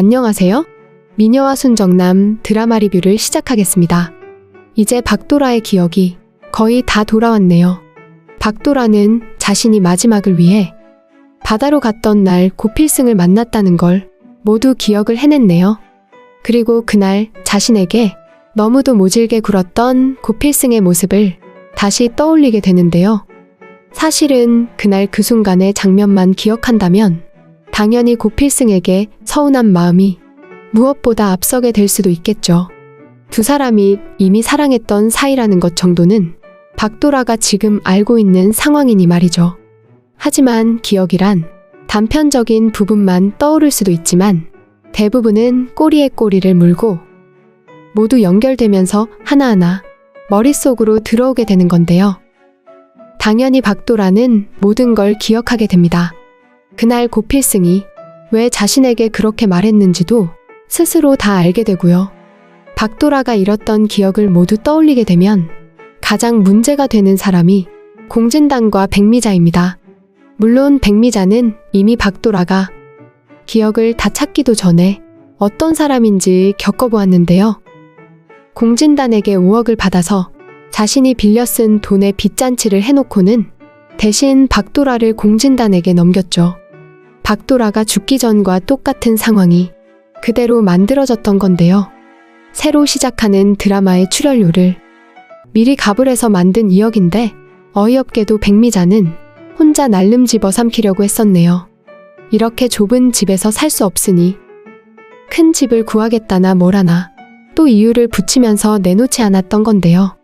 안녕하세요. 미녀와 순정남 드라마 리뷰를 시작하겠습니다. 이제 박도라의 기억이 거의 다 돌아왔네요. 박도라는 자신이 마지막을 위해 바다로 갔던 날 고필승을 만났다는 걸 모두 기억을 해냈네요. 그리고 그날 자신에게 너무도 모질게 굴었던 고필승의 모습을 다시 떠올리게 되는데요. 사실은 그날 그 순간의 장면만 기억한다면 당연히 고필승에게 서운한 마음이 무엇보다 앞서게 될 수도 있겠죠. 두 사람이 이미 사랑했던 사이라는 것 정도는 박도라가 지금 알고 있는 상황이니 말이죠. 하지만 기억이란 단편적인 부분만 떠오를 수도 있지만 대부분은 꼬리에 꼬리를 물고 모두 연결되면서 하나하나 머릿속으로 들어오게 되는 건데요. 당연히 박도라는 모든 걸 기억하게 됩니다. 그날 고필승이 왜 자신에게 그렇게 말했는지도 스스로 다 알게 되고요. 박도라가 잃었던 기억을 모두 떠올리게 되면 가장 문제가 되는 사람이 공진단과 백미자입니다. 물론 백미자는 이미 박도라가 기억을 다 찾기도 전에 어떤 사람인지 겪어보았는데요. 공진단에게 5억을 받아서 자신이 빌려 쓴 돈의 빚잔치를 해놓고는 대신 박도라를 공진단에게 넘겼죠. 박도라가 죽기 전과 똑같은 상황이 그대로 만들어졌던 건데요. 새로 시작하는 드라마의 출연료를 미리 갑을 해서 만든 2억인데 어이없게도 백미자는 혼자 날름 집어 삼키려고 했었네요. 이렇게 좁은 집에서 살 수 없으니 큰 집을 구하겠다나 뭐라나 또 이유를 붙이면서 내놓지 않았던 건데요.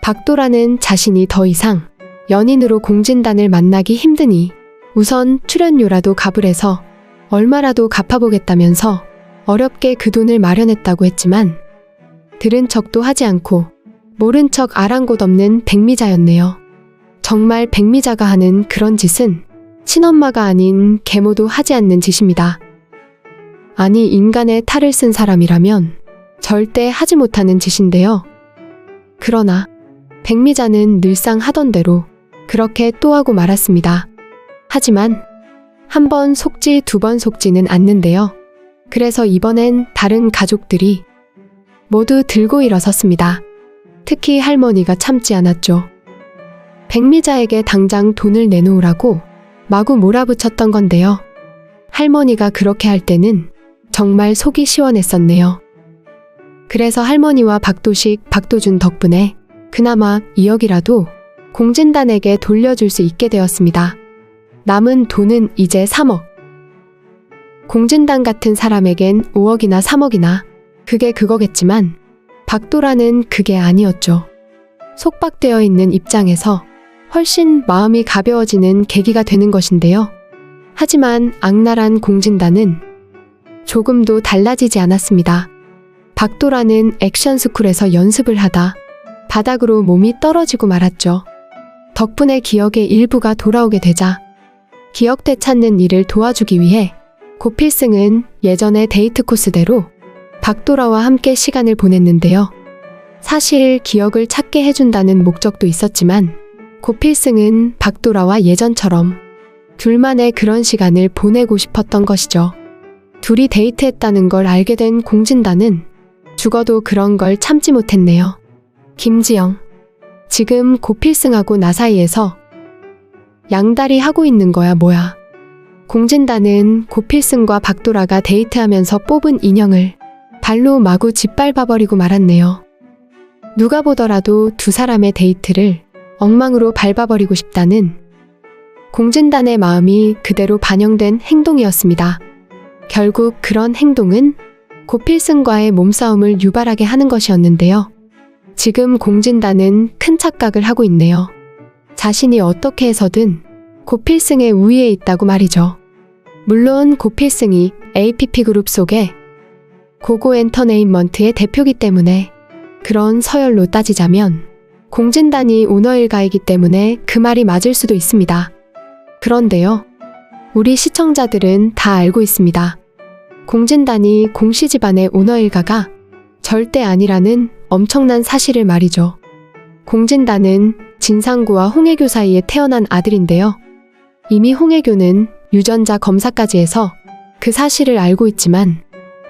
박도라는 자신이 더 이상 연인으로 공진단을 만나기 힘드니 우선 출연료라도 갑을 해서 얼마라도 갚아보겠다면서 어렵게 그 돈을 마련했다고 했지만 들은 척도 하지 않고 모른 척 아랑곳 없는 백미자였네요. 정말 백미자가 하는 그런 짓은 친엄마가 아닌 계모도 하지 않는 짓입니다. 아니 인간의 탈을 쓴 사람이라면 절대 하지 못하는 짓인데요. 그러나 백미자는 늘상 하던 대로 그렇게 또 하고 말았습니다. 하지만 한 번 속지 두 번 속지는 않는데요. 그래서 이번엔 다른 가족들이 모두 들고 일어섰습니다. 특히 할머니가 참지 않았죠. 백미자에게 당장 돈을 내놓으라고 마구 몰아붙였던 건데요. 할머니가 그렇게 할 때는 정말 속이 시원했었네요. 그래서 할머니와 박도식, 박도준 덕분에 그나마 2억이라도 공진단에게 돌려줄 수 있게 되었습니다. 남은 돈은 이제 3억. 공진단 같은 사람에겐 5억이나 3억이나 그게 그거겠지만 박도라는 그게 아니었죠. 속박되어 있는 입장에서 훨씬 마음이 가벼워지는 계기가 되는 것인데요. 하지만 악랄한 공진단은 조금도 달라지지 않았습니다. 박도라는 액션 스쿨에서 연습을 하다 바닥으로 몸이 떨어지고 말았죠. 덕분에 기억의 일부가 돌아오게 되자 기억 되 찾는 일을 도와주기 위해 고필승은 예전의 데이트 코스대로 박도라와 함께 시간을 보냈는데요. 사실 기억을 찾게 해준다는 목적도 있었지만 고필승은 박도라와 예전처럼 둘만의 그런 시간을 보내고 싶었던 것이죠. 둘이 데이트했다는 걸 알게 된 공진단은 죽어도 그런 걸 참지 못했네요. 김지영. 지금 고필승하고 나 사이에서 양다리 하고 있는 거야 뭐야. 공진단은 고필승과 박도라가 데이트하면서 뽑은 인형을 발로 마구 짓밟아버리고 말았네요. 누가 보더라도 두 사람의 데이트를 엉망으로 밟아버리고 싶다는 공진단의 마음이 그대로 반영된 행동이었습니다. 결국 그런 행동은 고필승과의 몸싸움을 유발하게 하는 것이었는데요. 지금 공진단은 큰 착각을 하고 있네요. 자신이 어떻게 해서든 고필승의 우위에 있다고 말이죠. 물론 고필승이 APP 그룹 속에 고고 엔터테인먼트의 대표기 때문에 그런 서열로 따지자면 공진단이 오너일가이기 때문에 그 말이 맞을 수도 있습니다. 그런데요. 우리 시청자들은 다 알고 있습니다. 공진단이 공시 집안의 오너일가가 절대 아니라는 엄청난 사실을 말이죠. 공진단은 진상구와 홍혜교 사이에 태어난 아들인데요. 이미 홍혜교는 유전자 검사까지 해서 그 사실을 알고 있지만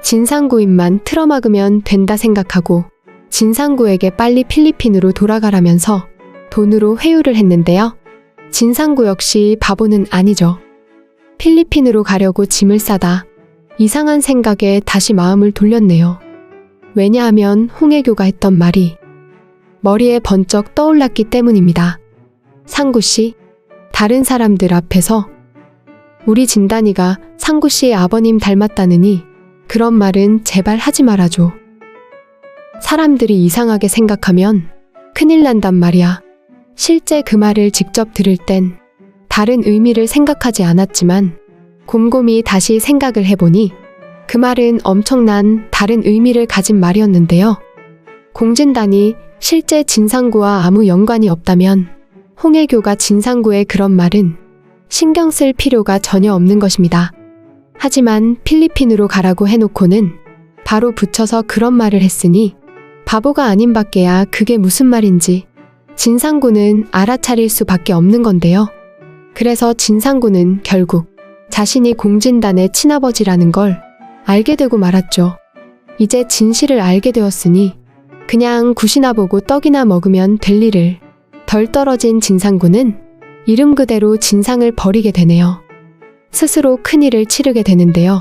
진상구인만 틀어막으면 된다 생각하고 진상구에게 빨리 필리핀으로 돌아가라면서 돈으로 회유를 했는데요. 진상구 역시 바보는 아니죠. 필리핀으로 가려고 짐을 싸다 이상한 생각에 다시 마음을 돌렸네요. 왜냐하면 홍혜교가 했던 말이 머리에 번쩍 떠올랐기 때문입니다. 상구 씨, 다른 사람들 앞에서 우리 진단이가 상구 씨의 아버님 닮았다느니 그런 말은 제발 하지 말아줘. 사람들이 이상하게 생각하면 큰일 난단 말이야. 실제 그 말을 직접 들을 땐 다른 의미를 생각하지 않았지만 곰곰이 다시 생각을 해보니 그 말은 엄청난 다른 의미를 가진 말이었는데요. 공진단이 실제 진상구와 아무 연관이 없다면 홍혜교가 진상구의 그런 말은 신경 쓸 필요가 전혀 없는 것입니다. 하지만 필리핀으로 가라고 해놓고는 바로 붙여서 그런 말을 했으니 바보가 아닌 밖에야 그게 무슨 말인지 진상구는 알아차릴 수밖에 없는 건데요. 그래서 진상구는 결국 자신이 공진단의 친아버지라는 걸 알게 되고 말았죠. 이제 진실을 알게 되었으니 그냥 굿이나 보고 떡이나 먹으면 될 일을 덜 떨어진 진상구는 이름 그대로 진상을 버리게 되네요. 스스로 큰 일을 치르게 되는데요.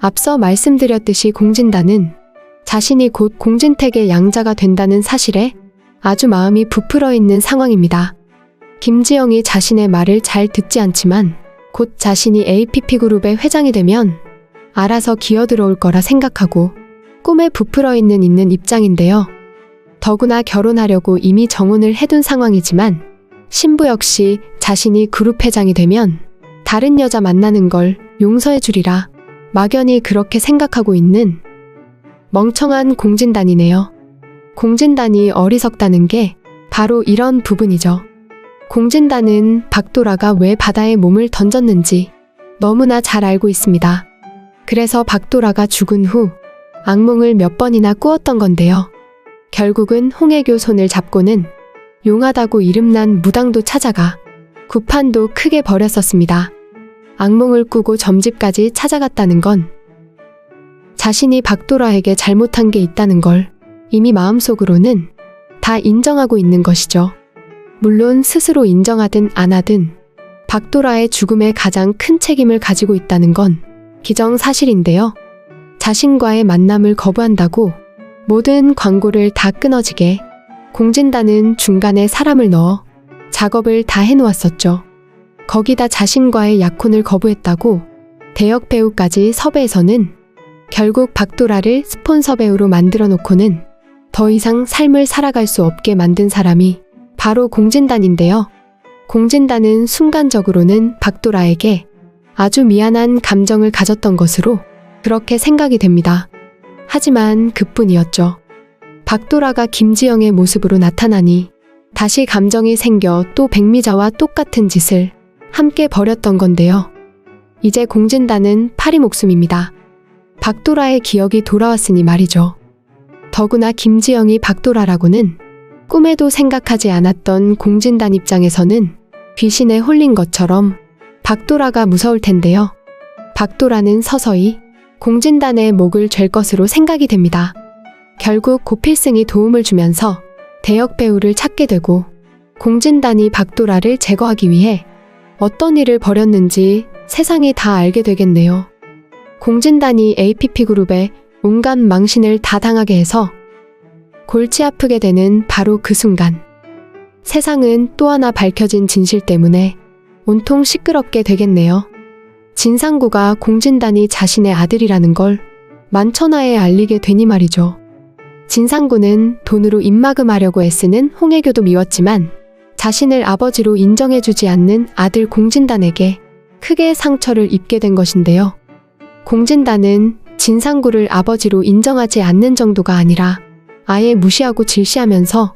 앞서 말씀드렸듯이 공진단은 자신이 곧 공진택의 양자가 된다는 사실에 아주 마음이 부풀어 있는 상황입니다. 김지영이 자신의 말을 잘 듣지 않지만 곧 자신이 APP 그룹의 회장이 되면 알아서 기어들어올 거라 생각하고 꿈에 부풀어 있는 있는 입장인데요. 더구나 결혼하려고 이미 정혼을 해둔 상황이지만 신부 역시 자신이 그룹 회장이 되면 다른 여자 만나는 걸 용서해 주리라 막연히 그렇게 생각하고 있는 멍청한 공진단이네요. 공진단이 어리석다는 게 바로 이런 부분이죠. 공진단은 박도라가 왜 바다에 몸을 던졌는지 너무나 잘 알고 있습니다. 그래서 박도라가 죽은 후 악몽을 몇 번이나 꾸었던 건데요. 결국은 홍혜교 손을 잡고는 용하다고 이름난 무당도 찾아가 구판도 크게 벌였었습니다. 악몽을 꾸고 점집까지 찾아갔다는 건 자신이 박도라에게 잘못한 게 있다는 걸 이미 마음속으로는 다 인정하고 있는 것이죠. 물론 스스로 인정하든 안 하든 박도라의 죽음에 가장 큰 책임을 가지고 있다는 건 기정사실인데요. 자신과의 만남을 거부한다고 모든 광고를 다 끊어지게 공진단은 중간에 사람을 넣어 작업을 다 해놓았었죠. 거기다 자신과의 약혼을 거부했다고 대역 배우까지 섭외해서는 결국 박도라를 스폰서 배우로 만들어 놓고는 더 이상 삶을 살아갈 수 없게 만든 사람이 바로 공진단인데요. 공진단은 순간적으로는 박도라에게 아주 미안한 감정을 가졌던 것으로 그렇게 생각이 됩니다. 하지만 그뿐이었죠. 박도라가 김지영의 모습으로 나타나니 다시 감정이 생겨 또 백미자와 똑같은 짓을 함께 벌였던 건데요. 이제 공진단은 파리 목숨입니다. 박도라의 기억이 돌아왔으니 말이죠. 더구나 김지영이 박도라라고는 꿈에도 생각하지 않았던 공진단 입장에서는 귀신에 홀린 것처럼 박도라가 무서울 텐데요. 박도라는 서서히 공진단의 목을 잴 것으로 생각이 됩니다. 결국 고필승이 도움을 주면서 대역 배우를 찾게 되고 공진단이 박도라를 제거하기 위해 어떤 일을 벌였는지 세상이 다 알게 되겠네요. 공진단이 APP 그룹에 온갖 망신을 다 당하게 해서 골치 아프게 되는 바로 그 순간. 세상은 또 하나 밝혀진 진실 때문에 온통 시끄럽게 되겠네요. 진상구가 공진단이 자신의 아들이라는 걸 만천하에 알리게 되니 말이죠. 진상구는 돈으로 입막음하려고 애쓰는 홍혜교도 미웠지만 자신을 아버지로 인정해주지 않는 아들 공진단에게 크게 상처를 입게 된 것인데요. 공진단은 진상구를 아버지로 인정하지 않는 정도가 아니라 아예 무시하고 질시하면서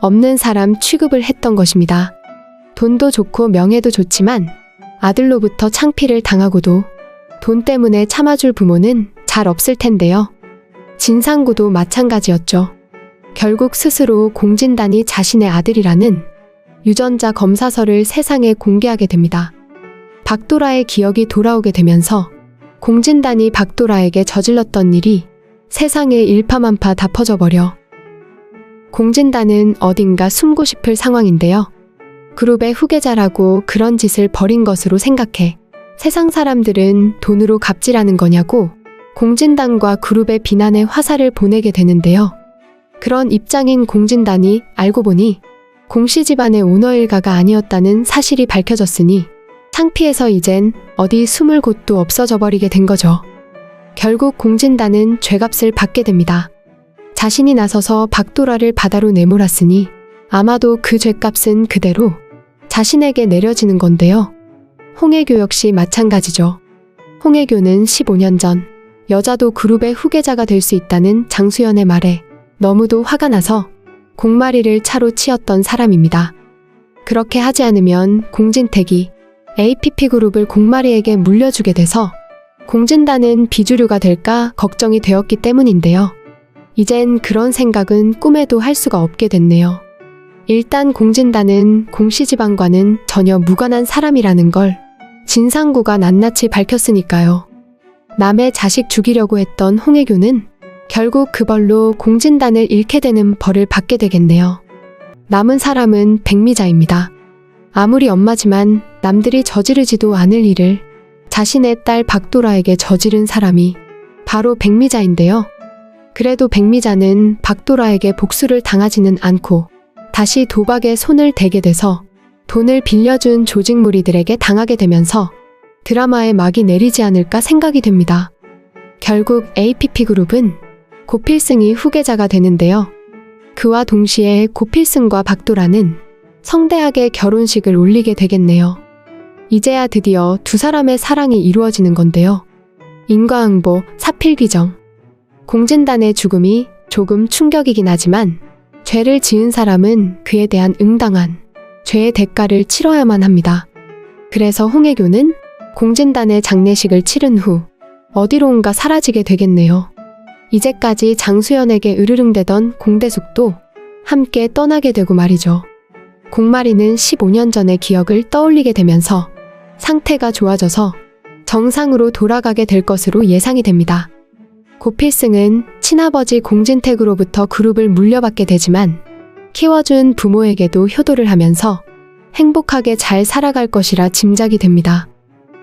없는 사람 취급을 했던 것입니다. 돈도 좋고 명예도 좋지만 아들로부터 창피를 당하고도 돈 때문에 참아줄 부모는 잘 없을 텐데요. 진상구도 마찬가지였죠. 결국 스스로 공진단이 자신의 아들이라는 유전자 검사서를 세상에 공개하게 됩니다. 박도라의 기억이 돌아오게 되면서 공진단이 박도라에게 저질렀던 일이 세상에 일파만파 다 퍼져버려. 공진단은 어딘가 숨고 싶을 상황인데요. 그룹의 후계자라고 그런 짓을 벌인 것으로 생각해 세상 사람들은 돈으로 갑질하는 거냐고 공진단과 그룹의 비난의 화살을 보내게 되는데요. 그런 입장인 공진단이 알고 보니 공씨 집안의 오너 일가가 아니었다는 사실이 밝혀졌으니 창피해서 이젠 어디 숨을 곳도 없어져 버리게 된 거죠. 결국 공진단은 죄값을 받게 됩니다. 자신이 나서서 박도라를 바다로 내몰았으니 아마도 그 죄값은 그대로 자신에게 내려지는 건데요. 홍해교 역시 마찬가지죠. 홍해교는 15년 전 여자도 그룹의 후계자가 될 수 있다는 장수연의 말에 너무도 화가 나서 공마리를 차로 치었던 사람입니다. 그렇게 하지 않으면 공진택이 APP 그룹을 공마리에게 물려주게 돼서 공진단은 비주류가 될까 걱정이 되었기 때문인데요. 이젠 그런 생각은 꿈에도 할 수가 없게 됐네요. 일단 공진단은 공시지방과는 전혀 무관한 사람이라는 걸 진상구가 낱낱이 밝혔으니까요. 남의 자식 죽이려고 했던 홍해교는 결국 그 벌로 공진단을 잃게 되는 벌을 받게 되겠네요. 남은 사람은 백미자입니다. 아무리 엄마지만 남들이 저지르지도 않을 일을 자신의 딸 박도라에게 저지른 사람이 바로 백미자인데요. 그래도 백미자는 박도라에게 복수를 당하지는 않고 다시 도박에 손을 대게 돼서 돈을 빌려준 조직 무리들에게 당하게 되면서 드라마의 막이 내리지 않을까 생각이 됩니다. 결국 APP 그룹은 고필승이 후계자가 되는데요. 그와 동시에 고필승과 박도라는 성대하게 결혼식을 올리게 되겠네요. 이제야 드디어 두 사람의 사랑이 이루어지는 건데요. 인과응보, 사필귀정. 공진단의 죽음이 조금 충격이긴 하지만 죄를 지은 사람은 그에 대한 응당한 죄의 대가를 치러야만 합니다. 그래서 홍해교는 공진단의 장례식을 치른 후 어디론가 사라지게 되겠네요. 이제까지 장수연에게 으르릉대던 공대숙도 함께 떠나게 되고 말이죠. 공마리는 15년 전의 기억을 떠올리게 되면서 상태가 좋아져서 정상으로 돌아가게 될 것으로 예상이 됩니다. 고필승은 친아버지 공진택으로부터 그룹을 물려받게 되지만 키워준 부모에게도 효도를 하면서 행복하게 잘 살아갈 것이라 짐작이 됩니다.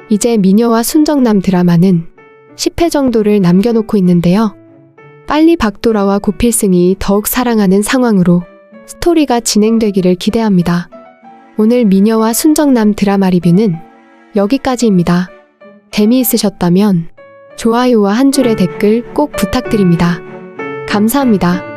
이제 미녀와 순정남 드라마는 10회 정도를 남겨놓고 있는데요. 빨리 박도라와 고필승이 더욱 사랑하는 상황으로 스토리가 진행되기를 기대합니다. 오늘 미녀와 순정남 드라마 리뷰는 여기까지입니다. 재미있으셨다면 좋아요와 한 줄의 댓글 꼭 부탁드립니다. 감사합니다.